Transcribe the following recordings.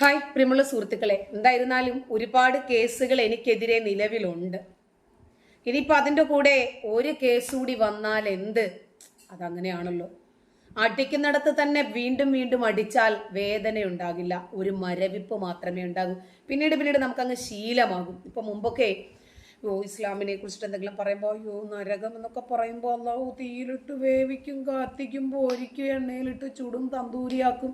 Hi പ്രിയമുള്ള സുഹൃത്തുക്കളെ. എന്തായിരുന്നാലും ഒരുപാട് കേസുകൾ എനിക്കെതിരെ നിലവിലുണ്ട്. ഇനിയിപ്പോൾ അതിന്റെ കൂടെ ഒരു കേസ് കൂടി വന്നാൽ എന്ത്? അതങ്ങനെയാണല്ലോ. അടിക്കുന്നിടത്ത് തന്നെ വീണ്ടും വീണ്ടും അടിച്ചാൽ വേദന ഉണ്ടാകില്ല ഒരു മരവിപ്പ് മാത്രമേ ഉണ്ടാകൂ. പിന്നീട് പിന്നീട് നമുക്കങ്ങ് ശീലമാകും. ഇപ്പം മുമ്പൊക്കെ ഓ ഇസ്ലാമിനെ കുറിച്ചിട്ട് എന്തെങ്കിലും പറയുമ്പോൾ അയ്യോ നരകം എന്നൊക്കെ പറയുമ്പോൾ അള്ളാഹു തീയിലിട്ട് വേവിക്കും കാത്തിക്കും പോരിക്കും എണ്ണയിലിട്ട് ചുടും തന്തൂരിയാക്കും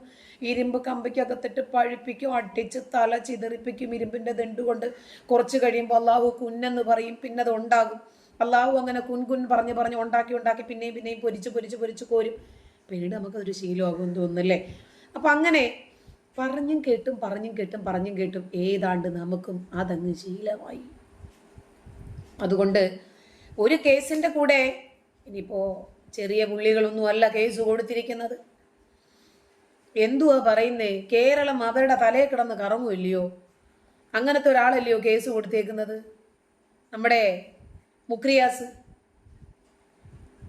ഇരുമ്പ് കമ്പയ്ക്കകത്തിട്ട് പഴുപ്പിക്കും അടിച്ച് തല ചിതറിപ്പിക്കും ഇരുമ്പിന്റെ ദണ്ട് കൊണ്ട് കുറച്ച് കഴിയുമ്പോൾ അള്ളാഹു കുന്നെന്ന് പറയും പിന്നെ അത് ഉണ്ടാകും. അള്ളാഹു അങ്ങനെ കുൻ കുൻ പറഞ്ഞ് പറഞ്ഞ് ഉണ്ടാക്കി ഉണ്ടാക്കി പിന്നെയും പിന്നെയും പൊരിച്ച് പൊരിച്ച് പൊരിച്ച് കോരും. പിന്നീട് നമുക്കതൊരു ശീലമാകും തോന്നുന്നല്ലേ? അപ്പം അങ്ങനെ പറഞ്ഞും കേട്ടും പറഞ്ഞും കേട്ടും പറഞ്ഞും കേട്ടും ഏതാണ്ട് നമുക്കും അതങ്ങ് ശീലമായി. അതുകൊണ്ട് ഒരു കേസിന്റെ കൂടെ ഇനിയിപ്പോൾ ചെറിയ പുള്ളികളൊന്നുമല്ല കേസ് കൊടുത്തിരിക്കുന്നത്. എന്തുവാ പറയുന്നേ? കേരളം അവരുടെ തലയിൽ കിടന്ന് കറങ്ങുമില്ലയോ അങ്ങനത്തെ ഒരാളല്ലയോ കേസ് കൊടുത്തേക്കുന്നത്? നമ്മുടെ മുക്രിയാസ്.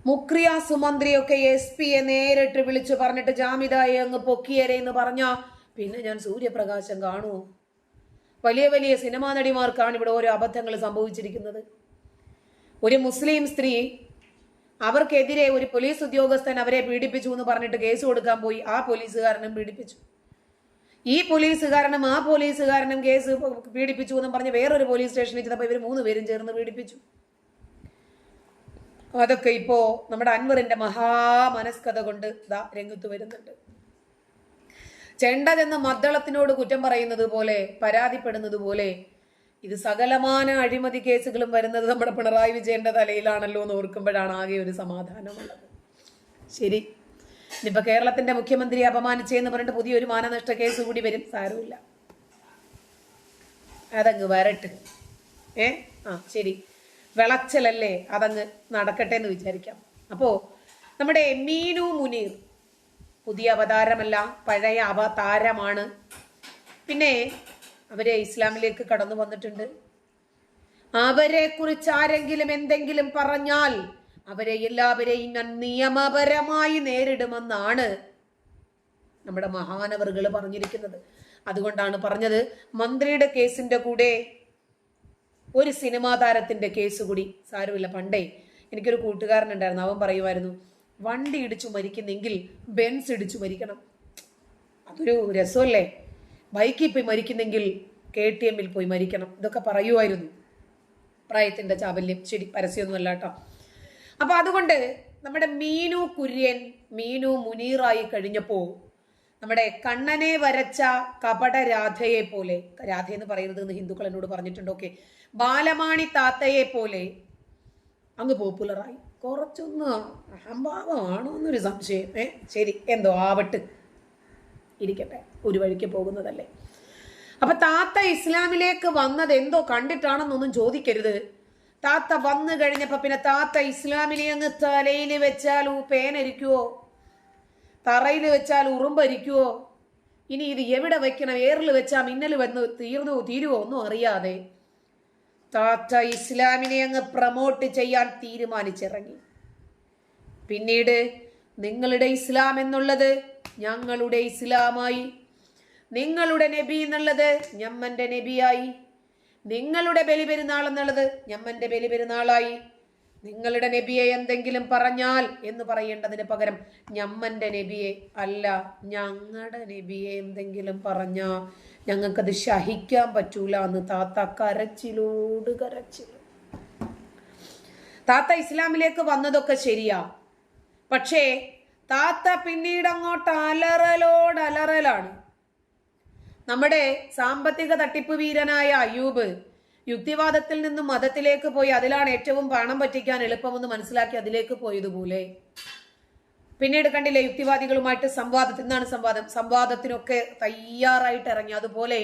മുക്രിയാസ് മന്ത്രിയൊക്കെ എസ് പിയെ നേരിട്ട് വിളിച്ചു പറഞ്ഞിട്ട് ജാമിതായി അങ്ങ് പൊക്കിയരെ എന്ന് പറഞ്ഞാ പിന്നെ ഞാൻ സൂര്യപ്രകാശം കാണുമോ വലിയ വലിയ സിനിമാ നടിമാർക്കാണ് ഇവിടെ ഓരോ അബദ്ധങ്ങൾ സംഭവിച്ചിരിക്കുന്നത്. ഒരു മുസ്ലിം സ്ത്രീ അവർക്കെതിരെ ഒരു പോലീസ് ഉദ്യോഗസ്ഥൻ അവരെ പീഡിപ്പിച്ചു എന്ന് പറഞ്ഞിട്ട് കേസ് കൊടുക്കാൻ പോയി. ആ പോലീസുകാരനും പീഡിപ്പിച്ചു. ഈ പോലീസുകാരനും ആ പോലീസുകാരനും കേസ് പീഡിപ്പിച്ചു എന്നും പറഞ്ഞ് വേറൊരു പോലീസ് സ്റ്റേഷനിൽ ചെന്നപ്പോൾ ഇവർ മൂന്ന് പേരും ചേർന്ന് പീഡിപ്പിച്ചു. അതൊക്കെ ഇപ്പോ നമ്മുടെ അൻവറിന്റെ മഹാമനസ്കത കൊണ്ട് ഇതാ രംഗത്ത് വരുന്നുണ്ട്. ചെണ്ട ചെന്ന മദ്ദളത്തിനോട് കുറ്റം പറയുന്നത് പോലെ പരാതിപ്പെടുന്നത് പോലെ ഇത് സകലമാന അഴിമതി കേസുകളും വരുന്നത് നമ്മുടെ പിണറായി വിജയന്റെ തലയിലാണല്ലോ എന്ന് ഓർക്കുമ്പോഴാണ് ആകെ ഒരു സമാധാനമുള്ളത്. ശരി. ഇനിയിപ്പോ കേരളത്തിന്റെ മുഖ്യമന്ത്രിയെ അപമാനിച്ചെന്ന് പറഞ്ഞിട്ട് പുതിയൊരു മാനനഷ്ട കേസ് കൂടി വരും. സാരമില്ല. അതങ്ങ് വരട്ടെ. ഏ? ആ ശരി. വിളച്ചലല്ലേ? അതങ്ങ് നടക്കട്ടെ എന്ന് വിചാരിക്കാം. അപ്പോൾ നമ്മുടെ മീനു മുനീർ പുതിയ അവതാരമല്ല പഴയ അവതാരമാണ്. പിന്നെ അവരെ ഇസ്ലാമിലേക്ക് കടന്നു വന്നിട്ടുണ്ട്. അവരെ കുറിച്ച് ആരെങ്കിലും എന്തെങ്കിലും പറഞ്ഞാൽ അവരെ എല്ലാവരെയും ഞാൻ നിയമപരമായി നേരിടുമെന്നാണ് നമ്മുടെ മഹാനവറുകൾ പറഞ്ഞിരിക്കുന്നത്. അതുകൊണ്ടാണ് പറഞ്ഞത് മന്ത്രിയുടെ കേസിന്റെ കൂടെ ഒരു സിനിമാ താരത്തിന്റെ കേസ് കൂടി. സാരമില്ല പണ്ടേ എനിക്കൊരു കൂട്ടുകാരനുണ്ടായിരുന്നു അവൻ പറയുമായിരുന്നു വണ്ടി ഇടിച്ചു മരിക്കുന്നെങ്കിൽ ബെൻസ് ഇടിച്ചു മരിക്കണം. അതൊരു രസമല്ലേ? ബൈക്കിൽ പോയി മരിക്കുന്നെങ്കിൽ കെ ടി എമ്മിൽ പോയി മരിക്കണം. ഇതൊക്കെ പറയുമായിരുന്നു പ്രായത്തിന്റെ ചാബല്യം. ശരി പരസ്യമൊന്നുമല്ല കേട്ടോ. അപ്പോൾ അതുകൊണ്ട് നമ്മുടെ മീനു കുര്യൻ മീനു മുനീറായി കഴിഞ്ഞപ്പോൾ നമ്മുടെ കണ്ണനെ വരച്ച കപട രാധയെ പോലെ രാധ എന്ന് പറയുന്നത് എന്ന് ഹിന്ദുക്കൾ എന്നോട് പറഞ്ഞിട്ടുണ്ട് ഓക്കെ ബാലമാണി താത്തയെ പോലെ അങ്ങ് പോപ്പുലറായി കുറച്ചൊന്ന് അഹംഭാവമാണോ എന്നൊരു സംശയം. ഏ ശരി എന്തോ ആവട്ട്. ഇരിക്കട്ടെ. ഒരു വഴിക്ക് പോകുന്നതല്ലേ. അപ്പൊ താത്ത ഇസ്ലാമിലേക്ക് വന്നത് എന്തോ കണ്ടിട്ടാണെന്നൊന്നും ചോദിക്കരുത്. താത്ത വന്നു കഴിഞ്ഞപ്പോ പിന്നെ താത്ത ഇസ്ലാമിനെ അങ്ങ് തലയിൽ വെച്ചാൽ പേനരിക്കുവോ? തറയിൽ വെച്ചാൽ ഉറുമ്പരിക്കുവോ? ഇനി ഇത് എവിടെ വെക്കണം? ഏറിൽ വെച്ചാൽ മിന്നൽ വന്ന് തീർന്നു തീരുവോ ഒന്നും അറിയാതെ. താത്ത ഇസ്ലാമിനെ അങ്ങ് പ്രമോട്ട് ചെയ്യാൻ തീരുമാനിച്ചിറങ്ങി. പിന്നീട് നിങ്ങളുടെ ഇസ്ലാം എന്നുള്ളത് ഞങ്ങളുടെ ഇസ്ലാമായി. നിങ്ങളുടെ നബി എന്നുള്ളത് ഞമ്മന്റെ നബിയായി. നിങ്ങളുടെ ബലി പെരുന്നാൾ എന്നുള്ളത് ഞമ്മന്റെ ബലി പെരുന്നാളായി നിങ്ങളുടെ നബിയെ എന്തെങ്കിലും പറഞ്ഞാൽ എന്ന് പറയേണ്ടതിന് പകരം ഞമ്മന്റെ നബിയെ അല്ല ഞങ്ങളുടെ നബിയെ എന്തെങ്കിലും പറഞ്ഞാ ഞങ്ങൾക്കത് സഹിക്കാൻ പറ്റൂല എന്ന് താത്ത കരച്ചിലോട് കരച്ചിൽ താത്ത ഇസ്ലാമിലേക്ക് വന്നതൊക്കെ ശരിയാ. പക്ഷേ താത്ത പിന്നീട് അങ്ങോട്ട് അലറലോട് അലറലാണ്. നമ്മുടെ സാമ്പത്തിക തട്ടിപ്പ് വീരനായ അയ്യൂബ് യുക്തിവാദത്തിൽ നിന്നും മതത്തിലേക്ക് പോയി അതിലാണ് ഏറ്റവും പണം പറ്റിക്കാൻ എളുപ്പമെന്ന് മനസ്സിലാക്കി അതിലേക്ക് പോയതുപോലെ. പിന്നീട് കണ്ടില്ലേ യുക്തിവാദികളുമായിട്ട് സംവാദത്തിൽ നിന്നാണ് സംവാദം സംവാദത്തിനൊക്കെ തയ്യാറായിട്ട് ഇറങ്ങി. അതുപോലെ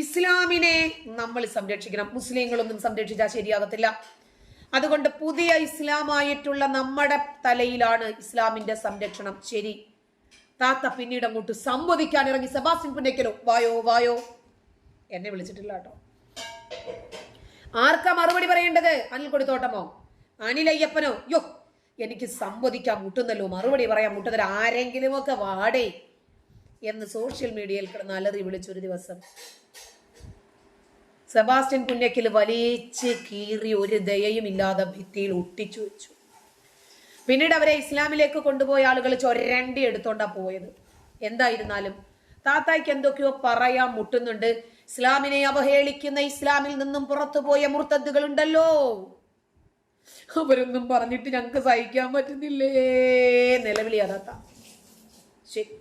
ഇസ്ലാമിനെ നമ്മൾ സംരക്ഷിക്കണം മുസ്ലിങ്ങളൊന്നും സംരക്ഷിച്ചാൽ ശരിയാകത്തില്ല. അതുകൊണ്ട് പുതിയ ഇസ്ലാമായിട്ടുള്ള നമ്മുടെ തലയിലാണ് ഇസ്ലാമിന്റെ സംരക്ഷണം. ശരി. താത്ത പിന്നീട് അങ്ങോട്ട് സംവദിക്കാൻ ഇറങ്ങി. സെബാസ്റ്റിൻ പുന്നയ്ക്കലോ വായോ വായോ. എന്നെ വിളിച്ചിട്ടില്ല കേട്ടോ. ആർക്കാ മറുപടി പറയേണ്ടത്? അനിൽ കൊടുത്തോട്ടമോ? അനിലയ്യപ്പനോ? യോ എനിക്ക് സംവദിക്കാൻ മുട്ടുന്നല്ലോ. മറുപടി പറയാൻ മുട്ടുന്നില്ല ആരെങ്കിലും ഒക്കെ വാടേ എന്ന് സോഷ്യൽ മീഡിയയിൽ കിടന്ന് അലറി വിളിച്ചൊരു ദിവസം. സെബാസ്റ്റ്യൻ പുണ്യക്കിൽ വലിച്ച് കീറി ഒരു ദയയും ഇല്ലാതെ ഭിത്തിയിൽ ഒട്ടിച്ചു വെച്ചു. പിന്നീട് അവരെ ഇസ്ലാമിലേക്ക് കൊണ്ടുപോയ ആളുകൾ ചൊരണ്ടി എടുത്തോണ്ടാ പോയത്. എന്തായിരുന്നാലും താത്തായ്ക്ക് എന്തൊക്കെയോ പറയാൻ മുട്ടുന്നുണ്ട്. ഇസ്ലാമിനെ അവഹേളിക്കുന്ന ഇസ്ലാമിൽ നിന്നും പുറത്തുപോയ മുർത്തദ്ദുകൾ ഉണ്ടല്ലോ അവരൊന്നും പറഞ്ഞിട്ട് ഞങ്ങൾക്ക് സഹിക്കാൻ പറ്റുന്നില്ലേ? നിലവിളിയാ താത്ത ശരി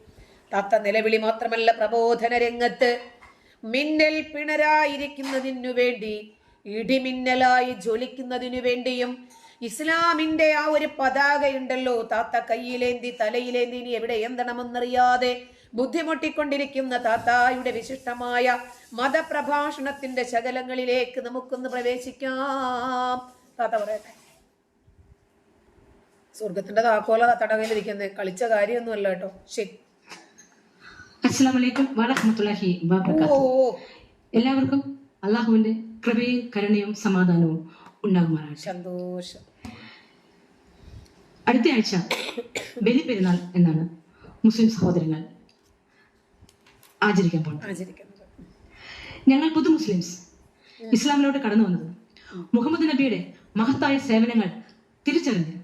താത്ത നിലവിളി മാത്രമല്ല പ്രബോധന രംഗത്ത് മിന്നൽ പിണരായിരിക്കുന്നതിനു വേണ്ടി ഇടിമിന്നലായി ജ്വലിക്കുന്നതിനു വേണ്ടിയും ഇസ്ലാമിന്റെ ആ ഒരു പതാകയുണ്ടല്ലോ. താത്ത കയ്യിലേന്തി തലയിലേന്തി ഇനി എവിടെ എന്തണമെന്നറിയാതെ ബുദ്ധിമുട്ടിക്കൊണ്ടിരിക്കുന്ന താത്തായുടെ വിശിഷ്ടമായ മതപ്രഭാഷണത്തിന്റെ ശകലങ്ങളിലേക്ക് നമുക്കൊന്ന് പ്രവേശിക്കാം. താത്ത പറയട്ടെ. സ്വർഗത്തിന്റെ താക്കോല താത്തയുടെ കളിച്ച കാര്യമൊന്നുമല്ല കേട്ടോ. ശരി. അസ്സാം വലൈക്കും വറഹമത്തുല്ലാഹി എല്ലാവർക്കും അള്ളാഹുവിന്റെ കൃപയും കരുണയും സമാധാനവും ഉണ്ടാകുമാറാണ് സന്തോഷം. അടുത്ത ആഴ്ച ബലി പെരുന്നാൾ എന്നാണ് മുസ്ലിം സഹോദരങ്ങൾ ആചരിക്കാൻ പോകുന്നത്. ഞങ്ങൾ പുതു മുസ്ലിംസ് ഇസ്ലാമിലോട്ട് കടന്നു വന്നത് മുഹമ്മദ് നബിയുടെ മഹത്തായ സേവനങ്ങൾ തിരിച്ചറിഞ്ഞ്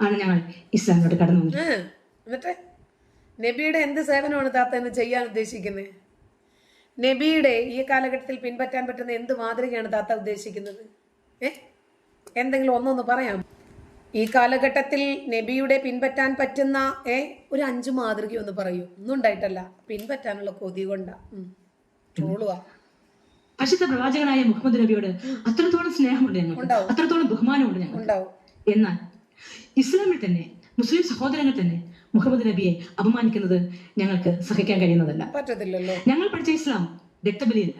ആണ് ഞങ്ങൾ ഇസ്ലാമിലോട്ട് കടന്നു വന്നത്. നബിയുടെ എന്ത് സേവനമാണ് താത്ത എന്ന് ചെയ്യാൻ ഉദ്ദേശിക്കുന്നത് നബിയുടെ ഈ കാലഘട്ടത്തിൽ പിൻപറ്റാൻ പറ്റുന്ന എന്ത് മാതൃകയാണ് താത്ത ഉദ്ദേശിക്കുന്നത്? ഏ? എന്തെങ്കിലും ഒന്നൊന്ന് പറയാം ഈ കാലഘട്ടത്തിൽ നബിയുടെ പിൻപറ്റാൻ പറ്റുന്ന ഏ ഒരു അഞ്ച് മാതൃക ഒന്ന് പറയൂ. ഒന്നും ഉണ്ടായിട്ടല്ല. പിൻപറ്റാനുള്ള കൊതി കൊണ്ടാ. ട്രോളുവാ പ്രവാചകനായ മുഹമ്മദ് നബിയോട് അത്രത്തോളം സ്നേഹമുണ്ട് ഞങ്ങൾക്ക്. അത്രത്തോളം ബഹുമാനമുണ്ട് ഞങ്ങൾക്ക്. എന്നാൽ ഇസ്ലാമിൽ തന്നെ മുസ്ലിം സഹോദരങ്ങൾ തന്നെ മുഹമ്മദ് നബിയെ അപമാനിക്കുന്നത് ഞങ്ങൾക്ക് സഹിക്കാൻ കഴിയുന്നതല്ല. ഞങ്ങൾ പഠിച്ച ഇസ്ലാം രക്തബലിയല്ല.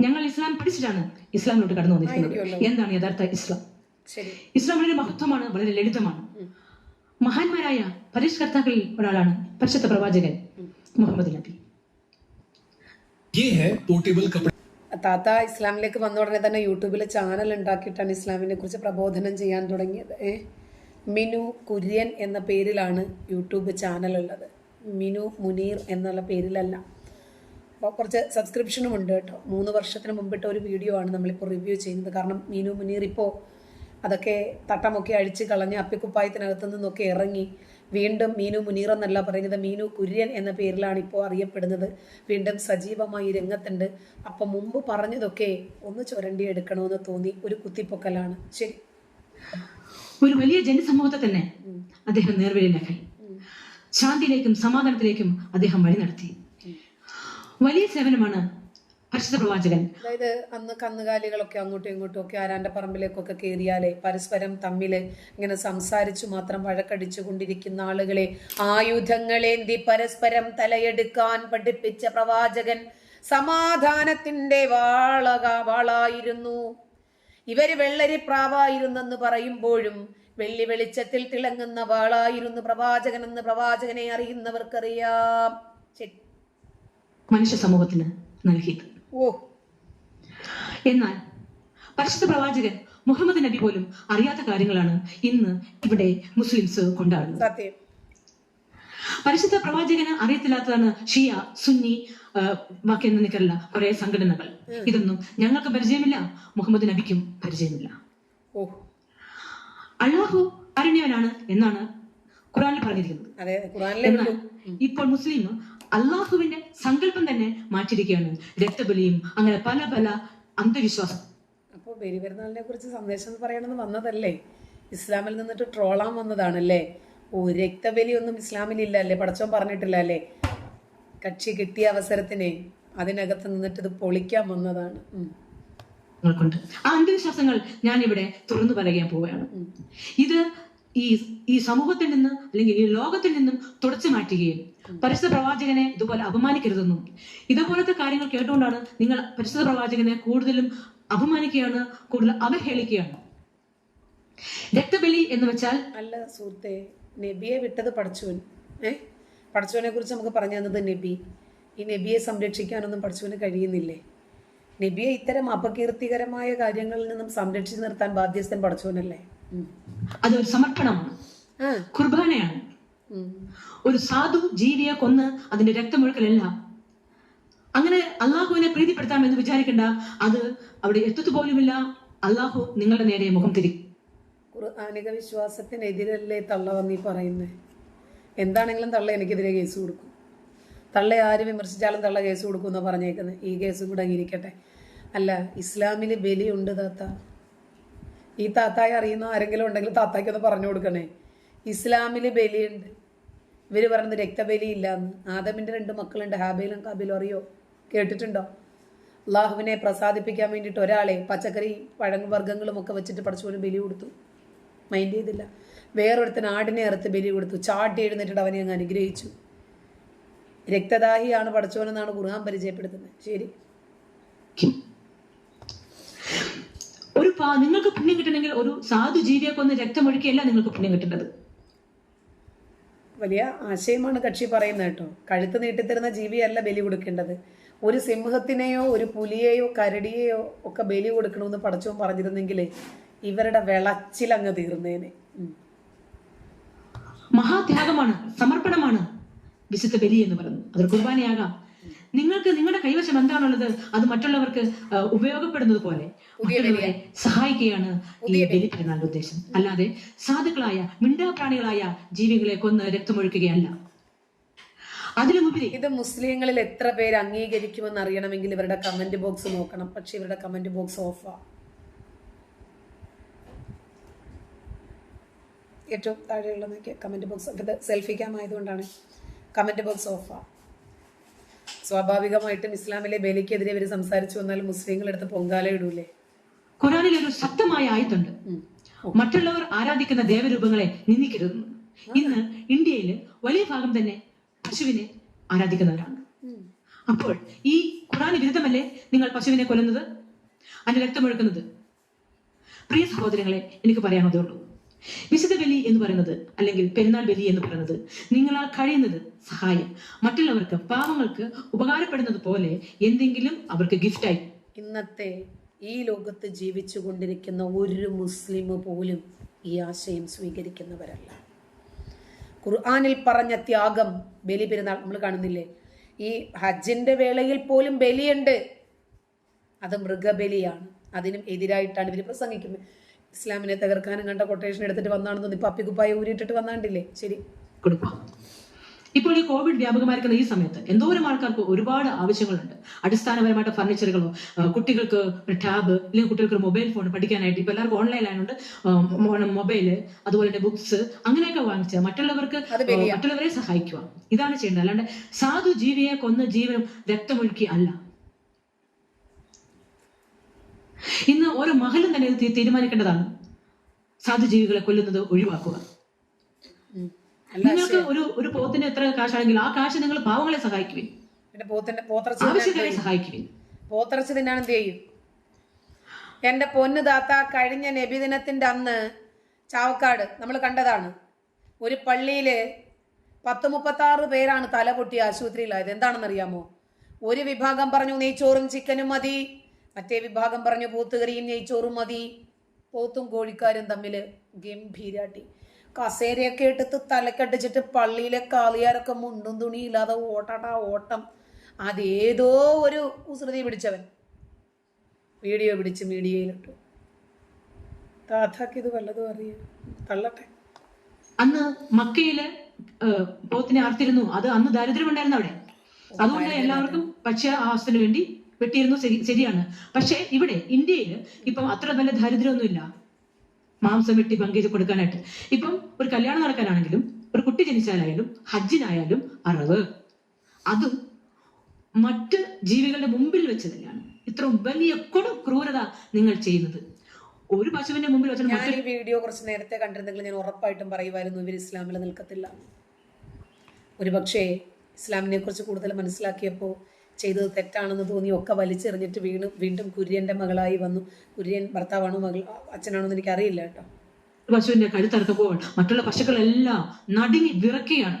ഞങ്ങൾ ഇസ്ലാം പഠിച്ചിട്ടാണ് ഇസ്ലാമിലോട്ട് കടന്നു വന്നിരിക്കുന്നത്. എന്താണ് യഥാർത്ഥ ഇസ്ലാം? ഇസ്ലാമിന്റെ മഹത്വമാണ് വളരെ ലളിതമാണ്. മഹാന്മാരായ പരിഷ്കർത്താക്കളിൽ ഒരാളാണ് പരിശുദ്ധ പ്രവാചകൻ മുഹമ്മദ് നബി. താത്ത ഇസ്ലാമിലേക്ക് വന്ന ഉടനെ തന്നെ യൂട്യൂബിൽ ചാനൽ ഉണ്ടാക്കിയിട്ടാണ് ഇസ്ലാമിനെ കുറിച്ച് പ്രബോധനം ചെയ്യാൻ തുടങ്ങിയത്. ഏഹ് മിനു കുര്യൻ എന്ന പേരിലാണ് യൂട്യൂബ് ചാനൽ ഉള്ളത് മിനു മുനീർ എന്നുള്ള പേരിലല്ല. അപ്പോൾ കുറച്ച് സബ്സ്ക്രിപ്ഷനും ഉണ്ട് കേട്ടോ. മൂന്ന് വർഷത്തിന് മുമ്പിട്ട ഒരു വീഡിയോ ആണ് നമ്മളിപ്പോൾ റിവ്യൂ ചെയ്യുന്നത്. കാരണം മിനു മുനീർ ഇപ്പോൾ അതൊക്കെ തട്ടമൊക്കെ അഴിച്ച് കളഞ്ഞ് അപ്പിക്കുപ്പായത്തിനകത്തു നിന്നൊക്കെ ഇറങ്ങി വീണ്ടും മീനു മുനീർ എന്നല്ല പറയുന്നത്. മീനു കുര്യൻ എന്ന പേരിലാണ് ഇപ്പോൾ അറിയപ്പെടുന്നത്. വീണ്ടും സജീവമായി രംഗത്തുണ്ട്. അപ്പം മുമ്പ് പറഞ്ഞതൊക്കെ ഒന്ന് ചുരണ്ടി എടുക്കണമെന്ന് തോന്നി. ഒരു കുത്തിപ്പൊക്കലാണ്. ശരി. ഒരു വലിയ ജനസമൂഹത്തെ തന്നെ അദ്ദേഹം നേർവഴിയിലാക്കി ശാന്തിയിലേക്കും സമാധാനത്തിലേക്കും അദ്ദേഹം വഴി നടത്തി. വലിയ സേവനമാണ് പരിശുദ്ധ പ്രവാചകൻ. അതായത് അന്ന് കന്നുകാലികളൊക്കെ അങ്ങോട്ടും ഇങ്ങോട്ടും ഒക്കെ ആരാന്റെ പറമ്പിലേക്കൊക്കെ കയറിയാലേ പരസ്പരം തമ്മിൽ ഇങ്ങനെ സംസാരിച്ചു മാത്രം വഴക്കടിച്ചു കൊണ്ടിരിക്കുന്ന ആളുകളെ ആയുധങ്ങളേന്തി പരസ്പരം തലയെടുക്കാൻ പഠിപ്പിച്ച പ്രവാചകൻ സമാധാനത്തിന്റെ വാളക വാളായിരുന്നു. ഇവർ വെള്ളരിപ്രാവായിരുന്നെന്ന് പറയുമ്പോഴും വെള്ളി വെളിച്ചത്തിൽ തിളങ്ങുന്ന വാളായിരുന്നു പ്രവാചകൻ എന്ന് പ്രവാചകനെ അറിയുന്നവർക്കറിയാം. മനുഷ്യ സമൂഹത്തിന് നൽകിയത്. ഓ. എന്നാൽ പരിശുദ്ധ പ്രവാചകൻ മുഹമ്മദ് നബി പോലും അറിയാത്ത കാര്യങ്ങളാണ് ഇന്ന് ഇവിടെ മുസ്ലിംസ് കൊണ്ടാടുന്നത്. സത്യം. പരിശുദ്ധ പ്രവാചകന് അറിയത്തില്ലാത്തതാണ് ഷിയ സുന്നി ആ, ബാക്കി നിൽക്കല്ല കുറെ സംഘടനകൾ. ഇതൊന്നും ഞങ്ങൾക്ക് പരിചയമില്ല. മുഹമ്മദ് നബിക്കും പരിചയമില്ല. ഓ. അള്ളാഹു അറിഞ്ഞവനാണ് എന്നാണ് ഖുറാനിൽ പറഞ്ഞിരിക്കുന്നത്. എന്നാൽ ഇപ്പോൾ മുസ്ലിം അള്ളാഹുവിന്റെ സങ്കല്പം തന്നെ മാറ്റിയിരിക്കുകയാണ്. രക്തബലിയും അങ്ങനെ പല പല അന്ധവിശ്വാസം. അപ്പോൾ ബലിപെരുന്നാളിനെ കുറിച്ച് സന്ദേശം പറയണമെന്ന് വന്നതല്ലേ? ഇസ്ലാമിൽ നിന്നിട്ട് ട്രോളാൻ വന്നതാണല്ലേ? ഓ രക്തബലി ഒന്നും ഇസ്ലാമിലില്ല അല്ലേ പടച്ചോൻ പറഞ്ഞിട്ടില്ല അല്ലേ കക്ഷി കിട്ടിയ അവസരത്തിനെ അതിനകത്ത് നിന്നിട്ട് ഇത് പൊളിക്കാൻ വന്നതാണ്. കൊണ്ട് ആ അന്ധവിശ്വാസങ്ങൾ ഞാൻ ഇവിടെ തുറന്നു പറയാൻ പോവുകയാണ്. ഇത് ഈ ഈ സമൂഹത്തിൽ നിന്ന് അല്ലെങ്കിൽ ഈ ലോകത്തിൽ നിന്നും തുടച്ചു മാറ്റുകയും പരിശുദ്ധ പ്രവാചകനെ ഇതുപോലെ അപമാനിക്കരുതെന്നും ഇതുപോലത്തെ കാര്യങ്ങൾ കേട്ടുകൊണ്ടാണ് നിങ്ങൾ പരിശുദ്ധ പ്രവാചകനെ കൂടുതലും അപമാനിക്കുകയാണ് കൂടുതൽ അവഹേളിക്കുകയാണ്. രക്തബലി എന്ന് വെച്ചാൽ അല്ല സുഹൃത്തെ നബിയെ വിട്ടത് പടച്ചോൻ ഏ? പഠിച്ചവനെ കുറിച്ച് നമുക്ക് പറഞ്ഞു തന്നത് നബി. ഈ നബിയെ സംരക്ഷിക്കാനൊന്നും പഠിച്ചവന് കഴിയുന്നില്ലേ? നബിയെ ഇത്തരം അപകീർത്തികരമായ കാര്യങ്ങളിൽ നിന്നും സംരക്ഷിച്ചു നിർത്താൻ ബാധ്യസ്ഥൻ പഠിച്ചവനല്ലേ. അതൊരു സമർപ്പണമാണ്. കുർബാനയാണ്. ഒരു സാധു ജീവിയെ കൊന്ന് അതിന്റെ രക്തമൊഴുക്കലല്ല അങ്ങനെ അള്ളാഹുവിനെ പ്രീതിപ്പെടുത്താമെന്ന് വിചാരിക്കണ്ട. അത് അവിടെ എത്തത്തു പോലുമില്ല. അള്ളാഹു നിങ്ങളുടെ നേരെ മുഖം തിരി ഖുർആാനിക വിശ്വാസത്തിനെതിരല്ലേ തള്ള വന്നീ പറയുന്നത് എന്താണെങ്കിലും തള്ള എനിക്കെതിരെ കേസ് കൊടുക്കും. തള്ള ആര് വിമർശിച്ചാലും തള്ള കേസ് കൊടുക്കും എന്നാ പറഞ്ഞേക്കുന്നത് ഈ കേസ് കൂടെ അങ്ങിരിക്കട്ടെ അല്ല ഇസ്ലാമിൽ ബലിയുണ്ട് താത്ത. ഈ താത്തായി അറിയുന്ന ആരെങ്കിലും ഉണ്ടെങ്കിൽ താത്തായ്ക്കൊന്ന് പറഞ്ഞു കൊടുക്കണേ. ഇസ്ലാമിൽ ബലിയുണ്ട്. ഇവർ പറയുന്നത് രക്തബലി ഇല്ലാന്ന് ആദമിന്റെ രണ്ട് മക്കളുണ്ട്. ഹാബേലും കാബിലും അറിയോ? കേട്ടിട്ടുണ്ടോ? അള്ളാഹുവിനെ പ്രസാദിപ്പിക്കാൻ വേണ്ടിയിട്ട് ഒരാളെ പച്ചക്കറി പഴവർഗങ്ങളും ഒക്കെ വെച്ചിട്ട് പഠിച്ചവന് ബലി കൊടുത്തു. മൈൻഡ് ചെയ്തില്ല. വേറൊരുത്തന് ആടിനെ അറുത്ത് ബലി കൊടുത്തു. ചാട്ടി എഴുന്നേറ്റിട്ട് അവനെ അങ്ങ് അനുഗ്രഹിച്ചു. രക്തദാഹിയാണ് പഠിച്ചവനെന്നാണ് ഖുർആൻ പരിചയപ്പെടുത്തുന്നത്. ശരി. ഒരു പാ നിങ്ങൾക്ക് പുണ്യം കിട്ടണമെങ്കിൽ ഒരു സാധു ജീവിയെ കൊന്ന് രക്തമൊഴുക്കിയല്ല നിങ്ങൾക്ക് പുണ്യം കിട്ടേണ്ടത്. വലിയ ആശയമാണ് കക്ഷി പറയുന്നത് കേട്ടോ. കഴുത്ത് നീട്ടിത്തരുന്ന ജീവിയല്ല ബലി കൊടുക്കേണ്ടത്. ഒരു സിംഹത്തിനെയോ ഒരു പുലിയെയോ കരടിയെയോ ഒക്കെ ബലി കൊടുക്കണമെന്ന് പടച്ചവും പറഞ്ഞിരുന്നെങ്കിൽ ഇവരുടെ വിളച്ചിലങ്ങ് തീർന്നേനെ. മഹാത്യാഗമാണ് സമർപ്പണമാണ്. വിശുദ്ധ ബലി എന്ന് പറയുന്നത്. അതൊരു കുർബാനയാകാം. നിങ്ങൾക്ക് നിങ്ങളുടെ കൈവശം എന്താണുള്ളത് അത് മറ്റുള്ളവർക്ക് ഉപയോഗപ്പെടുന്നത് പോലെ മറ്റുള്ളവരെ സഹായിക്കുകയാണ് ഈ ബലി. ഉദ്ദേശം. അല്ലാതെ സാധുക്കളായ മിണ്ടാപ്രാണികളായ ജീവികളെ കൊന്ന് രക്തമൊഴുക്കുകയല്ല. അതിലുമുപരി ഇത് മുസ്ലിങ്ങളിൽ എത്ര പേര് അംഗീകരിക്കുമെന്ന് അറിയണമെങ്കിൽ ഇവരുടെ കമന്റ് ബോക്സ് നോക്കണം. പക്ഷെ ഇവരുടെ കമന്റ് ബോക്സ് ഓഫാ ഏറ്റവും താഴെയുള്ള കമന്റ് ബോക്സ് ഇത് സെൽഫി ക്യാം ആയതുകൊണ്ടാണ്. കമന്റ് ബോക്സ് ഓഫാ സ്വാഭാവികമായിട്ടും ഇസ്ലാമിലെ ബലിക്കെതിരെ ഇവർ സംസാരിച്ചു വന്നാൽ മുസ്ലിങ്ങളെടുത്ത് പൊങ്കാല ഇടൂലേ? ഖുറാനിൽ ഒരു ശക്തമായ ആയത്തുണ്ട് മറ്റുള്ളവർ ആരാധിക്കുന്ന ദേവരൂപങ്ങളെ നിന്ദിക്കരുത് ഇന്ന് ഇന്ത്യയിൽ വലിയ ഭാഗം തന്നെ പശുവിനെ ആരാധിക്കുന്നവരാണ്. അപ്പോൾ ഈ ഖുറാന് വിരുദ്ധമല്ലേ നിങ്ങൾ പശുവിനെ കൊല്ലുന്നത്? അതിന്റെ രക്തമൊഴുക്കുന്നത് പ്രിയ സഹോദരങ്ങളെ എനിക്ക് പറയാനതേ ഉള്ളൂ. വിശുദ്ധ ബലി എന്ന് പറയുന്നത് അല്ലെങ്കിൽ പെരുന്നാൾ ബലി എന്ന് പറയുന്നത് നിങ്ങളാൽ കഴിയുന്നത് സഹായം. മറ്റുള്ളവർക്ക് പാവങ്ങൾക്ക് ഉപകാരപ്പെടുന്നത് പോലെ എന്തെങ്കിലും അവർക്ക് ഗിഫ്റ്റായി ഇന്നത്തെ ഈ ലോകത്ത് ജീവിച്ചു കൊണ്ടിരിക്കുന്ന ഒരു മുസ്ലിം പോലും ഈ ആശയം സ്വീകരിക്കുന്നവരല്ല. ഖുർആാനിൽ പറഞ്ഞ ത്യാഗം ബലി പെരുന്നാൾ നമ്മൾ കാണുന്നില്ലേ? ഈ ഹജ്ജിന്റെ വേളയിൽ പോലും ബലിയുണ്ട്. അത് മൃഗബലിയാണ്. അതിനും എതിരായിട്ടാണ് ഇവർ പ്രസംഗിക്കുന്നത്. ഇസ്ലാമിനെ തകർക്കാനും കണ്ട കൊട്ടേഷൻ എടുത്തിട്ട് വന്നാണെന്ന് ഇപ്പൊ അപ്പിക്കുപ്പായി ഊരിട്ടിട്ട് വന്നാണ്ടില്ലേ? ശരി. കൊടുക്കാം. ഇപ്പോൾ ഈ കോവിഡ് വ്യാപകമായിരിക്കുന്ന ഈ സമയത്ത് എന്തോരം ആൾക്കാർക്ക് ഒരുപാട് ആവശ്യങ്ങളുണ്ട്? അടിസ്ഥാനപരമായിട്ട് ഫർണിച്ചറുകളോ കുട്ടികൾക്ക് ഒരു ടാബ് അല്ലെങ്കിൽ കുട്ടികൾക്ക് ഒരു മൊബൈൽ ഫോൺ പഠിക്കാനായിട്ട് ഇപ്പൊ എല്ലാവർക്കും ഓൺലൈൻ ആയതുകൊണ്ട് മൊബൈൽ അതുപോലെ തന്നെ ബുക്സ് അങ്ങനെയൊക്കെ വാങ്ങിച്ച മറ്റുള്ളവർക്ക് മറ്റുള്ളവരെ സഹായിക്കുക ഇതാണ് ചെയ്യേണ്ടത്. അല്ലാണ്ട് സാധു ജീവിയെ കൊന്ന് ജീവനും രക്തമൊഴുക്കി അല്ല. ഇന്ന് ഓരോ മഹലും തന്നെ ഇത് തീരുമാനിക്കേണ്ടതാണ്. സാധു ജീവികളെ കൊല്ലുന്നത് ഒഴിവാക്കുക. നിങ്ങൾക്ക് ഒരു ഒരു പോത്തിന് എത്ര കാശാണെങ്കിൽ ആ കാശ് നിങ്ങൾ പാവങ്ങളെ സഹായിക്കുവിൻ. ആവശ്യക്കാരെ സഹായിക്കുവിൻ. പോത്തിറച്ചി തിന്നാൻ എന്ത് ചെയ്യും? എന്റെ പൊന്നു താത്ത കഴിഞ്ഞ നബിദിനത്തിന്റെ അന്ന് ചാവക്കാട് നമ്മൾ കണ്ടതാണ്. ഒരു പള്ളിയിൽ പത്ത് മുപ്പത്തി ആറ് പേരാണ് തല പൊട്ടി ആശുപത്രിയിലായത്. എന്താണെന്നറിയാമോ? ഒരു വിഭാഗം പറഞ്ഞു നെയ്ച്ചോറും ചിക്കനും മതി. മറ്റേ വിഭാഗം പറഞ്ഞു പോത്തുകറിയും നെയ്ച്ചോറും മതി. പോത്തും കോഴിക്കാരും തമ്മിൽ ഗംഭീരാട്ടി. കസേരയൊക്കെ എടുത്ത് തലക്കടിച്ചിട്ട് പള്ളിയിലെ കാളിയാരൊക്കെ മുണ്ടും തുണിയില്ലാതെ ഓട്ടാട്ടാ ഓട്ടം. അതേതോ ഒരു കുസൃതി പിടിച്ചവൻ. വീഡിയോ പിടിച്ച് മീഡിയയിലിട്ടു. താത്താക്ക് ഇത് വല്ലതും അറിയാം. തള്ളട്ടെ. അന്ന് മക്കയിൽ പോത്തിനെ അർത്തിരുന്നു അത് അന്ന് ദാരിദ്ര്യം ഉണ്ടായിരുന്നു അവിടെ അതുകൊണ്ട് എല്ലാവർക്കും ഭക്ഷ്യ ആവശ്യത്തിന് വേണ്ടി വെട്ടിയിരുന്നു ശരി- ശരിയാണ്. പക്ഷേ ഇവിടെ ഇന്ത്യയിൽ ഇപ്പം അത്ര നല്ല ദാരിദ്ര്യമൊന്നുമില്ല. മാംസം വെട്ടി പങ്കെടുത്ത് കൊടുക്കാനായിട്ട്. ഇപ്പം ഒരു കല്യാണം നടക്കാനാണെങ്കിലും ഒരു കുട്ടി ജനിച്ചാലായാലും ഹജ്ജിനായാലും അറവ്. അതും മറ്റ് ജീവികളുടെ മുമ്പിൽ വെച്ച് തന്നെയാണ്. ഇത്ര വലിയ കൊടു ക്രൂരത നിങ്ങൾ ചെയ്യുന്നത്. ഒരു പശുവിന്റെ മുമ്പിൽ വെച്ചാൽ ഞാൻ ഈ വീഡിയോ കുറച്ച് നേരത്തെ കണ്ടിരുന്നെങ്കിൽ ഞാൻ ഉറപ്പായിട്ടും പറയുമായിരുന്നു ഇവർ ഇസ്ലാമിൽ നിൽക്കത്തില്ല. ഒരുപക്ഷേ ഇസ്ലാമിനെ കുറിച്ച് കൂടുതൽ മനസ്സിലാക്കിയപ്പോൾ ചെയ്തത് തെറ്റാണെന്ന് തോന്നി ഒക്കെ വലിച്ചെറിഞ്ഞിട്ട് വീണ്ടും വീണ്ടും കുര്യന്റെ മകളായി വന്നു. കുര്യൻ ഭർത്താവാണോ മകൾ അച്ഛനാണോ എന്ന് എനിക്ക് അറിയില്ല കേട്ടോ. പശുവിന്റെ കഴുത്തറക്കുമ്പോൾ മറ്റുള്ള പശുക്കളെല്ലാം നടുങ്ങി വിറക്കുകയാണ്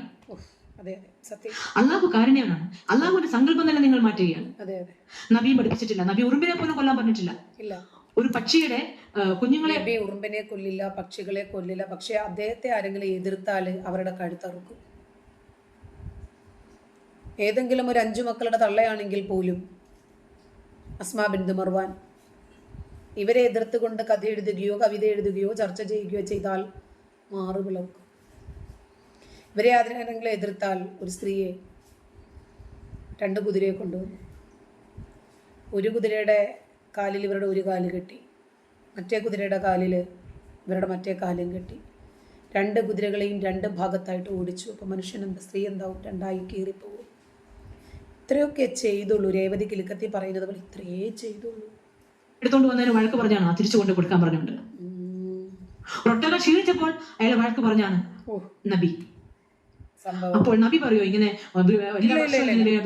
അതെ അതെ സത്യം. അള്ളാഹു കാരണിയാണ് അള്ളാഹുവിന്റെ സങ്കല്പം തന്നെ നിങ്ങൾ മാറ്റുകയാണ്. അതെ അതെ. നബിയും പഠിപ്പിച്ചിട്ടില്ല. നബി ഉറുമ്പിനെ പോലും കൊല്ലാൻ പറഞ്ഞിട്ടില്ല. ഇല്ല. ഒരു പക്ഷിയുടെ കുഞ്ഞുങ്ങളെ ഉറുമ്പിനെ കൊല്ലില്ല പക്ഷികളെ കൊല്ലില്ല. പക്ഷെ അദ്ദേഹത്തെ ആരെങ്കിലും എതിർത്താൽ അവരുടെ കഴുത്തറുക്കും. ഏതെങ്കിലും ഒരു അഞ്ചു മക്കളുടെ തള്ളയാണെങ്കിൽ പോലും അസ്മാ ബിന്ദു മർവാൻ ഇവരെ എതിർത്തുകൊണ്ട് കഥ എഴുതുകയോ കവിത എഴുതുകയോ ചർച്ച ചെയ്യുകയോ ചെയ്താൽ മാറു ഇവരെ ആദരങ്ങളെ എതിർത്താൽ ഒരു സ്ത്രീയെ രണ്ട് കുതിരയെ കൊണ്ടുവന്നു. ഒരു കുതിരയുടെ കാലിൽ ഇവരുടെ ഒരു കാൽ കെട്ടി മറ്റേ കുതിരയുടെ കാലിൽ ഇവരുടെ മറ്റേ കാലും കെട്ടി. രണ്ട് കുതിരകളെയും രണ്ട് ഭാഗത്തായിട്ട് ഓടിച്ചു. അപ്പോൾ മനുഷ്യൻ എന്താ സ്ത്രീ എന്താവും? രണ്ടായി കീറിപ്പോവും. ഇത്രയൊക്കെ ചെയ്തുള്ളൂ. രേവതി കിലുക്കത്തി പറയുന്നത് പോലെ ഇത്രയേ ചെയ്തുള്ളൂ. എടുത്തോണ്ട് വന്നതിന് വഴക്ക് പറഞ്ഞാണ്. തിരിച്ചു കൊണ്ട് കൊടുക്കാൻ പറഞ്ഞുണ്ട്. ഒട്ടകം ക്ഷീണിച്ചപ്പോൾ അയാളെ വഴക്ക് പറഞ്ഞാണ് നബി. അപ്പോൾ നബി പറയോ ഇങ്ങനെ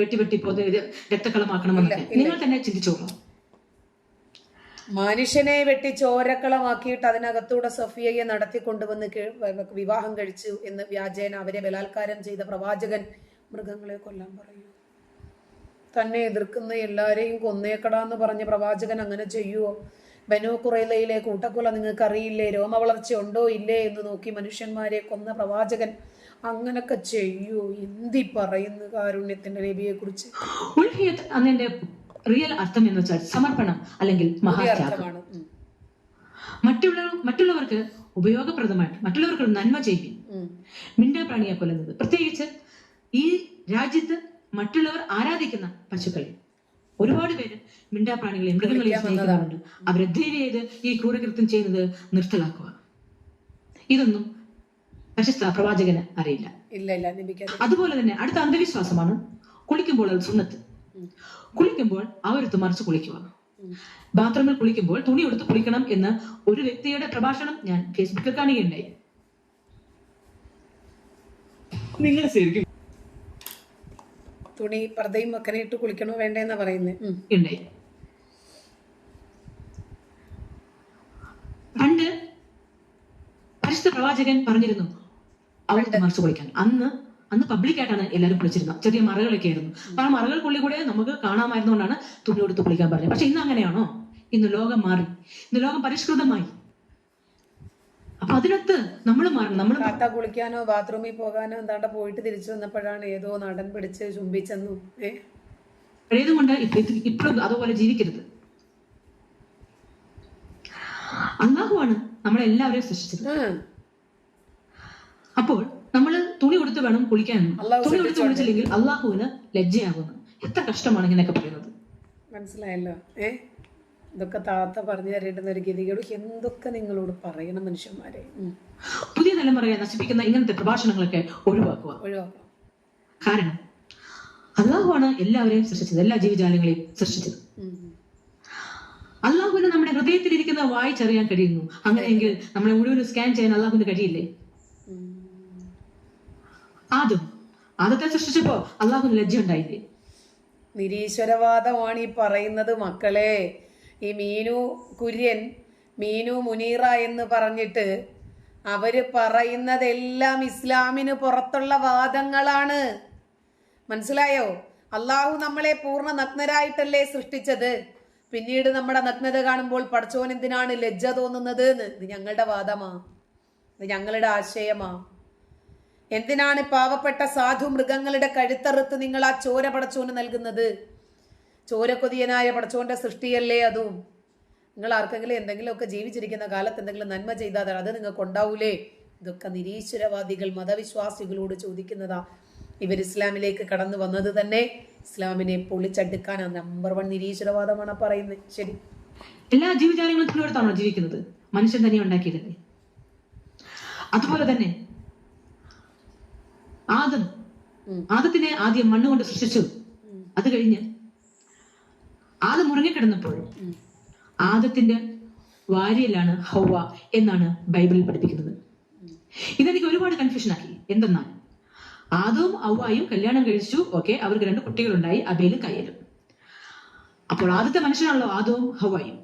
വെട്ടി വെട്ടി രക്തക്കളമാക്കണമെന്നൊക്കെ. നിങ്ങൾ തന്നെ ചിന്തിച്ചോളൂ. മനുഷ്യനെ വെട്ടി ചോരക്കളമാക്കിയിട്ട് അതിനകത്തൂടെ സഫിയയെ നടത്തിക്കൊണ്ടുവന്ന് വിവാഹം കഴിച്ചു എന്ന് വ്യാജേന അവരെ ബലാത്കാരം ചെയ്ത പ്രവാചകൻ മൃഗങ്ങളെ കൊല്ലാൻ പറയൂ. തന്നെ എതിർക്കുന്ന എല്ലാരെയും കൊന്നേക്കടാന്ന് പറഞ്ഞ പ്രവാചകൻ അങ്ങനെ ചെയ്യുവോ? ബനോ കുറയിലയിലെ കൂട്ടക്കൊല നിങ്ങൾക്ക് അറിയില്ലേ രോമ വളർച്ച ഉണ്ടോ ഇല്ലേ എന്ന് നോക്കി മനുഷ്യന്മാരെ കൊന്ന പ്രവാചകൻ അങ്ങനൊക്കെ ചെയ്യൂ. എന്തി പറയുന്നു കാരുണ്യത്തിന്റെ നബിയെ കുറിച്ച് എന്നതിന്റെ റിയൽ അർത്ഥം എന്ന് വെച്ചാൽ സമർപ്പണം അല്ലെങ്കിൽ മഹാർത്ഥമാണ് മറ്റുള്ള മറ്റുള്ളവർക്ക് ഉപയോഗപ്രദമായിട്ട് മറ്റുള്ളവർക്ക് നന്മ ചെയ്യും. മിണ്ടാപ്രാണിയെ കൊല്ലുന്നത്. പ്രത്യേകിച്ച് ഈ രാജ്യത്ത് മറ്റുള്ളവർ ആരാധിക്കുന്ന പശുക്കളെ. ഒരുപാട് പേര് മിണ്ടാപ്രാണികളെ മൃഗങ്ങളെ സ്നേഹിക്കാറുണ്ട് അവരെ ദയവ് ചെയ്ത് ഈ ക്രൂരകൃത്യം ചെയ്യുന്നത് നിർത്തലാക്കുക. ഇതൊന്നും പ്രശസ്ത പ്രവാചകന് അറിയില്ല. ഇല്ല ഇല്ല നബിക്കത് അതുപോലെ തന്നെ അടുത്ത അന്ധവിശ്വാസമാണ്. കുളിക്കുമ്പോൾ അത് സുന്നത്ത്. കുളിക്കുമ്പോൾ അവരെടുത്ത് മറിച്ച് കുളിക്കുക. ബാത്റൂമിൽ കുളിക്കുമ്പോൾ തുണി എടുത്ത് കുളിക്കണം എന്ന് ഒരു വ്യക്തിയുടെ പ്രഭാഷണം ഞാൻ ഫേസ്ബുക്കിൽ കാണുകയുണ്ടായി. നിങ്ങൾ ശരിക്കും തുണി പർദ്ദയും മക്കനെ ഇട്ട് കുളിക്കണോ വേണ്ടെന്നാ പറയുന്നത് പണ്ട് പരിശുദ്ധ പ്രവാചകൻ പറഞ്ഞിരുന്നു അവളുടെ മറിച്ച് കുളിക്കാൻ. അന്ന് അന്ന് പബ്ലിക്കായിട്ടാണ് എല്ലാവരും കുളിച്ചിരുന്നത്. ചെറിയ മറകളൊക്കെ ആയിരുന്നു. അപ്പൊ ആ മറകൾക്കുള്ളിൽ കൂടെ നമുക്ക് കാണാമായിരുന്നുകൊണ്ടാണ് തുണി കൊടുത്ത് കുളിക്കാൻ പറഞ്ഞത്. പക്ഷെ ഇന്ന് അങ്ങനെയാണോ? ഇന്ന് ലോകം മാറി. ഇന്ന് ലോകം പരിഷ്കൃതമായി. അപ്പൊ അതിനൊത്ത് നമ്മൾ മാറണം. നമ്മൾ താത്ത കുളിക്കാനോ ബാത്റൂമിൽ പോകാനോ എന്താണ്ട പോയിട്ട് തിരിച്ചു വന്നപ്പോഴാണ് ഏതോ നടൻ പിടിച്ച് ചുംബിച്ചെന്നു ഏ? ഇപ്പഴും ഇപ്പോഴും അതുപോലെ ജീവിക്കരുത്. അള്ളാഹുവാണ് നമ്മളെല്ലാവരെയും സൃഷ്ടിച്ചത്. അപ്പോൾ നമ്മൾ തുണി കൊടുത്ത് വേണം കുളിക്കാൻ തുണി കൊടുത്ത് കുളിച്ചില്ലെങ്കിൽ അള്ളാഹുവിന് ലജ്ജയാകുന്നു. എത്ര കഷ്ടമാണ് ഇങ്ങനെയൊക്കെ പറയുന്നത്. മനസ്സിലായല്ലോ. ഏ? ഇതൊക്കെ താത്ത പറഞ്ഞു തരേണ്ടുന്ന ഒരു ഗതികേട്. എന്തൊക്കെ നിങ്ങളോട് പറയണം മനുഷ്യന്മാരെ? പുതിയ തലമുറയെ നശിപ്പിക്കുന്ന ഇങ്ങനത്തെ പ്രഭാഷണങ്ങളൊക്കെ ഒഴിവാക്കുക. ഒഴിവാക്കുക കാരണം അള്ളാഹുവാണ് എല്ലാവരെയും സൃഷ്ടിച്ചത് എല്ലാ ജീവജാലങ്ങളെയും സൃഷ്ടിച്ചത്. അള്ളാഹുവിന് നമ്മുടെ ഹൃദയത്തിലിരിക്കുന്ന വായിച്ചറിയാൻ കഴിയുന്നു. അങ്ങനെയെങ്കിൽ നമ്മളെ മുഴുവൻ സ്കാൻ ചെയ്യാൻ അള്ളാഹുവിന് കഴിയില്ലേ. ആദ്യം ആദ്യത്തെ സൃഷ്ടിച്ചപ്പോ അള്ളാഹുവിന് ലജ്ജ ഉണ്ടായില്ലേ നിരീശ്വരവാദമാണ് ഈ പറയുന്നത് മക്കളെ. ഈ മീനു കുര്യൻ മീനു മുനീറ എന്ന് പറഞ്ഞിട്ട് അവർ പറയുന്നതെല്ലാം ഇസ്ലാമിന് പുറത്തുള്ള വാദങ്ങളാണ്. മനസ്സിലായോ? അള്ളാഹു നമ്മളെ പൂർണ നഗ്നരായിട്ടല്ലേ സൃഷ്ടിച്ചത്? പിന്നീട് നമ്മുടെ നഗ്നത കാണുമ്പോൾ പഠിച്ചോൻ എന്തിനാണ് ലജ്ജ തോന്നുന്നത് ഇത് ഞങ്ങളുടെ വാദമാ. ഇത് ഞങ്ങളുടെ ആശയമാ. എന്തിനാണ് പാവപ്പെട്ട സാധു മൃഗങ്ങളുടെ കഴുത്തറുത്ത് നിങ്ങൾ ആ ചോര പടച്ചോന് നൽകുന്നത്? ചോരക്കൊതിയനായ പടച്ചോന്റെ സൃഷ്ടിയല്ലേ അതും? നിങ്ങൾ ആർക്കെങ്കിലും എന്തെങ്കിലുമൊക്കെ ജീവിച്ചിരിക്കുന്ന കാലത്ത് എന്തെങ്കിലും നന്മ ചെയ്താൽ അത് നിങ്ങൾക്ക് ഉണ്ടാവൂലേ ഇതൊക്കെ നിരീശ്വരവാദികൾ മതവിശ്വാസികളോട് ചോദിക്കുന്നതാ. ഇവർ ഇസ്ലാമിലേക്ക് കടന്നു വന്നത് തന്നെ ഇസ്ലാമിനെ പൊളിച്ചടുക്കാനാ നമ്പർ വൺ നിരീശ്വരവാദമാണ് പറയുന്നത്. ശരി. എല്ലാ ജീവജാലങ്ങളും ജീവിക്കുന്നത്? മനുഷ്യൻ തന്നെ ഉണ്ടാക്കിയതല്ലേ അതുപോലെ തന്നെ ആദം ആദത്തിനെ ആദ്യം മണ്ണ് കൊണ്ട് സൃഷ്ടിച്ചു അത് കഴിഞ്ഞ് ആദം മുറങ്ങിക്കിടന്നപ്പോഴും ആദത്തിന്റെ വാര്യയിലാണ് ഹൗവ എന്നാണ് ബൈബിളിൽ പഠിപ്പിക്കുന്നത്. ഇതെനിക്ക് ഒരുപാട് കൺഫ്യൂഷൻ ആക്കി എന്തെന്നാൽ ആദവും ഔവായും കല്യാണം കഴിച്ചു. ഓക്കെ അവർക്ക് രണ്ട് കുട്ടികളുണ്ടായി അബേലും കയ്യലും. അപ്പോൾ ആദ്യത്തെ മനുഷ്യനാണല്ലോ ആദവും ഹൗവായും.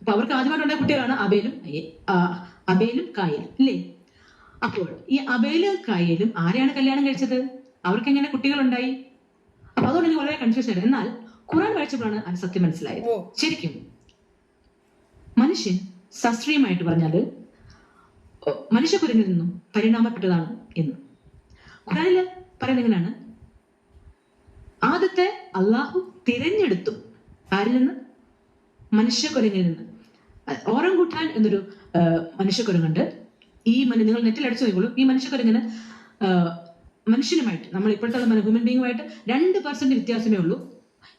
അപ്പൊ അവർക്ക് ആദ്യമായിട്ടുണ്ടായ കുട്ടികളാണ് അബേലും അബേലും കായലും അല്ലേ അപ്പോൾ ഈ അബേലും കായലും ആരെയാണ് കല്യാണം കഴിച്ചത്? അവർക്ക് എങ്ങനെ കുട്ടികളുണ്ടായി? അപ്പൊ അതുകൊണ്ട് എനിക്ക് വളരെ കൺഫ്യൂഷൻ ആയിരുന്നു എന്നാൽ ഖുറാൻ വായിച്ചപ്പോഴാണ് അത് സത്യം മനസ്സിലായത്. ശരിക്കും. മനുഷ്യൻ ശാസ്ത്രീയമായിട്ട് പറഞ്ഞാൽ മനുഷ്യക്കുരങ്ങിൽ നിന്നും പരിണാമപ്പെട്ടതാണ് എന്ന്. ഖുറാനിൽ പറയുന്നത് എങ്ങനെയാണ്? ആദ്യത്തെ അള്ളാഹു തിരഞ്ഞെടുത്തു. ആരിൽ നിന്ന്? മനുഷ്യക്കുരങ്ങിൽ നിന്ന്. ഓറംകൂട്ടാൻ എന്നൊരു ആ, മനുഷ്യക്കുരങ്ങുണ്ട് ഈ മനു നിങ്ങൾ നെറ്റിൽ അടിച്ചു നോക്കുള്ളൂ ഈ മനുഷ്യക്കുരങ്ങിന് മനുഷ്യനുമായിട്ട് നമ്മൾ ഇപ്പോഴത്തെ ഹ്യൂമൻ ബീങ്ങുമായിട്ട് രണ്ട് പെർസെന്റ് വ്യത്യാസമേ ഉള്ളൂ.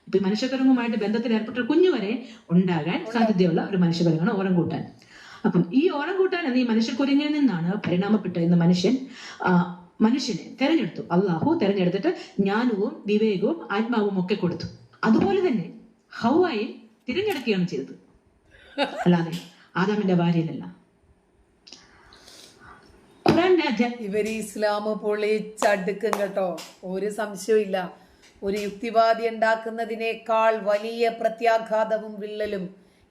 ഇപ്പൊ മനുഷ്യക്കുരങ്ങുമായിട്ട് ബന്ധത്തിൽ ഏർപ്പെട്ട ഒരു കുഞ്ഞു വരെ ഉണ്ടാകാൻ സാധ്യതയുള്ള ഒരു മനുഷ്യക്കുരങ്ങാണ് ഓറംകൂട്ടാൻ. അപ്പം ഈ ഓറംകൂട്ടാൻ എന്ന ഈ മനുഷ്യക്കുരങ്ങിൽ നിന്നാണ് പരിണാമപ്പെട്ട എന്ന മനുഷ്യൻ ആ, മനുഷ്യനെ തെരഞ്ഞെടുത്തു. അള്ളാഹു തെരഞ്ഞെടുത്തിട്ട് ജ്ഞാനവും വിവേകവും ആത്മാവും ഒക്കെ കൊടുത്തു. അതുപോലെ തന്നെ ഹൗവായെ തിരഞ്ഞെടുക്കുകയാണ് ചെയ്തത്. അല്ലാതെ ആദാമിന്റെ ഭാര്യയിലല്ല ഇവർ ഇസ്ലാം പൊളിച്ചടുക്കും കേട്ടോ. ഒരു സംശയവും ഒരു യുക്തിവാദി ഉണ്ടാക്കുന്നതിനേക്കാൾ വലിയ പ്രത്യാഘാതവും വിള്ളലും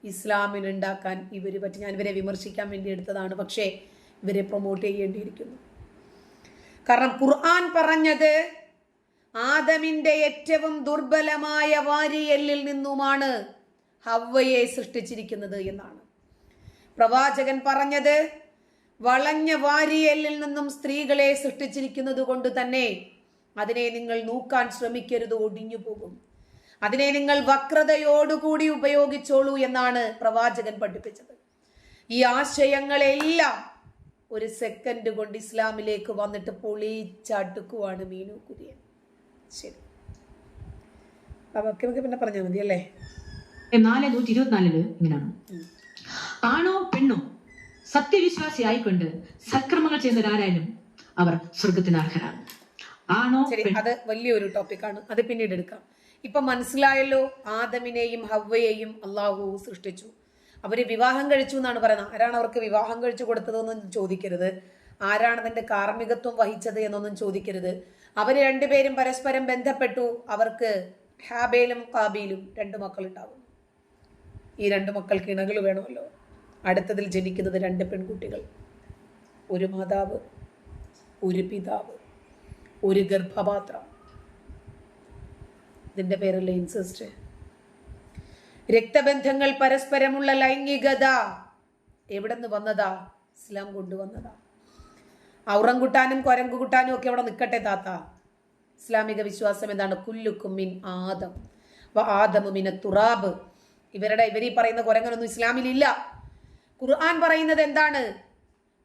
ഇസ്ലാമിനുണ്ടാക്കാൻ ഇവർ പറ്റി ഞാൻ ഇവരെ വിമർശിക്കാൻ വേണ്ടി എടുത്തതാണ്. പക്ഷേ ഇവരെ പ്രൊമോട്ട് ചെയ്യേണ്ടിയിരിക്കുന്നു. കാരണം ഖുർആൻ പറഞ്ഞത് ആദമിന്റെ ഏറ്റവും ദുർബലമായ വാരിയല്ലിൽ നിന്നുമാണ് ഹവ്വയെ സൃഷ്ടിച്ചിരിക്കുന്നത് എന്നാണ്. പ്രവാചകൻ പറഞ്ഞത് വളഞ്ഞ വാരിയല്ലിൽ നിന്നും സ്ത്രീകളെ സൃഷ്ടിച്ചിരിക്കുന്നത് കൊണ്ട് തന്നെ അതിനെ നിങ്ങൾ നോക്കാൻ ശ്രമിക്കരുത് ഒടിഞ്ഞു പോകും. അതിനെ നിങ്ങൾ വക്രതയോടുകൂടി ഉപയോഗിച്ചോളൂ എന്നാണ് പ്രവാചകൻ പഠിപ്പിച്ചത്. ഈ ആശയങ്ങളെല്ലാം ഒരു സെക്കൻഡ് കൊണ്ട് ഇസ്ലാമിലേക്ക് വന്നിട്ട് പൊളിച്ചടുക്കുവാണ് മീനു കുര്യൻ. ശരി. നമുക്ക് പിന്നെ പറഞ്ഞാൽ മതി അല്ലേ? നാല് നൂറ്റി ഇരുപത്തിനാലിൽ ഇങ്ങനെയാണ് ആണോ പെണ്ണോ സത്യവിശ്വാസിയായിക്കൊണ്ട് സക്രമങ്ങൾ ചെയ്യുന്നവരാരായാലും അവർ സ്വർഗത്തിന് അർഹരാണ് ആണോ? ശരി അത് വലിയൊരു ടോപ്പിക്കാണ് അത് പിന്നീട് എടുക്കാം. ഇപ്പൊ മനസ്സിലായല്ലോ ആദമിനെയും ഹവ്വയെയും അള്ളാഹു സൃഷ്ടിച്ചു. അവർ വിവാഹം കഴിച്ചു എന്നാണ് പറയുന്നത്. ആരാണ് അവർക്ക് വിവാഹം കഴിച്ചു കൊടുത്തതെന്നും ചോദിക്കരുത്. ആരാണ് അതിന്റെ കാർമ്മികത്വം വഹിച്ചത് എന്നൊന്നും ചോദിക്കരുത്. അവർ രണ്ടുപേരും പരസ്പരം ബന്ധപ്പെട്ടു. അവർക്ക് ഹാബേലും കാബീലും രണ്ട് ഉണ്ടാവും ഈ രണ്ട് മക്കൾക്ക് ഇണകൾ വേണമല്ലോ. അടുത്തതിൽ ജനിക്കുന്നത് രണ്ട് പെൺകുട്ടികൾ. ഒരു മാതാവ് ഒരു പിതാവ്. ഒരു ഗർഭപാത്രം. ഇതിന്റെ പേരല്ലേ ഇൻസിസ്റ്റ് രക്തബന്ധങ്ങൾ പരസ്പരമുള്ള ലൈംഗികത. എവിടെന്ന് വന്നതാ? ഇസ്ലാം കൊണ്ടുവന്നതാ. ഔറംകുട്ടാനും കൊരങ്കുകുട്ടാനും ഒക്കെ അവിടെ നിൽക്കട്ടെ താത്ത. ഇസ്ലാമിക വിശ്വാസം എന്താണ്? കുല്ലുക്കും മിൻ ആദം. ആദമു മിന തുറാബ്. ഇവരുടെ ഇവരീ പറയുന്ന കുരങ്ങനൊന്നും ഇസ്ലാമിലില്ല. ഖുർആൻ പറയുന്നത് എന്താണ്?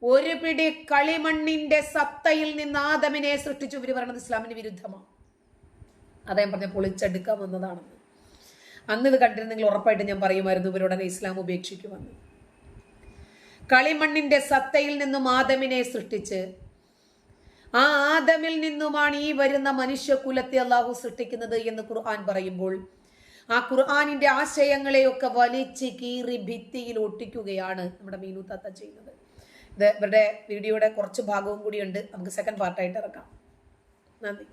ഒരു പിടി കളിമണ്ണിന്റെ സത്തയിൽ നിന്ന് ആദമിനെ സൃഷ്ടിച്ചു. ഇവർ പറയുന്നത് ഇസ്ലാമിന് വിരുദ്ധമാണ്. അദ്ദേഹം പറഞ്ഞ പൊളിച്ചെടുക്കാൻ വന്നതാണെന്ന്. അന്ന് ഇത് കണ്ടിരുന്നെങ്കിൽ ഉറപ്പായിട്ട് ഞാൻ പറയുമായിരുന്നു ഇവരുടനെ ഇസ്ലാം ഉപേക്ഷിക്കുമെന്ന്. കളിമണ്ണിന്റെ സത്തയിൽ നിന്നും ആദമിനെ സൃഷ്ടിച്ച് ആ ആദമിൽ നിന്നുമാണ് ഈ വരുന്ന മനുഷ്യകുലത്തെ അള്ളാഹു സൃഷ്ടിക്കുന്നത് എന്ന് ഖുർആൻ പറയുമ്പോൾ ആ ഖുർആാനിന്റെ ആശയങ്ങളെയൊക്കെ വലിച്ച് കീറി ഭിത്തിയിൽ ഒട്ടിക്കുകയാണ് നമ്മുടെ മീനു താത്ത ചെയ്യുന്നത്. ഇവരുടെ വീഡിയോയുടെ കുറച്ച് ഭാഗവും കൂടിയുണ്ട്. നമുക്ക് സെക്കൻഡ് പാർട്ടായിട്ട് ഇറക്കാം. നന്ദി.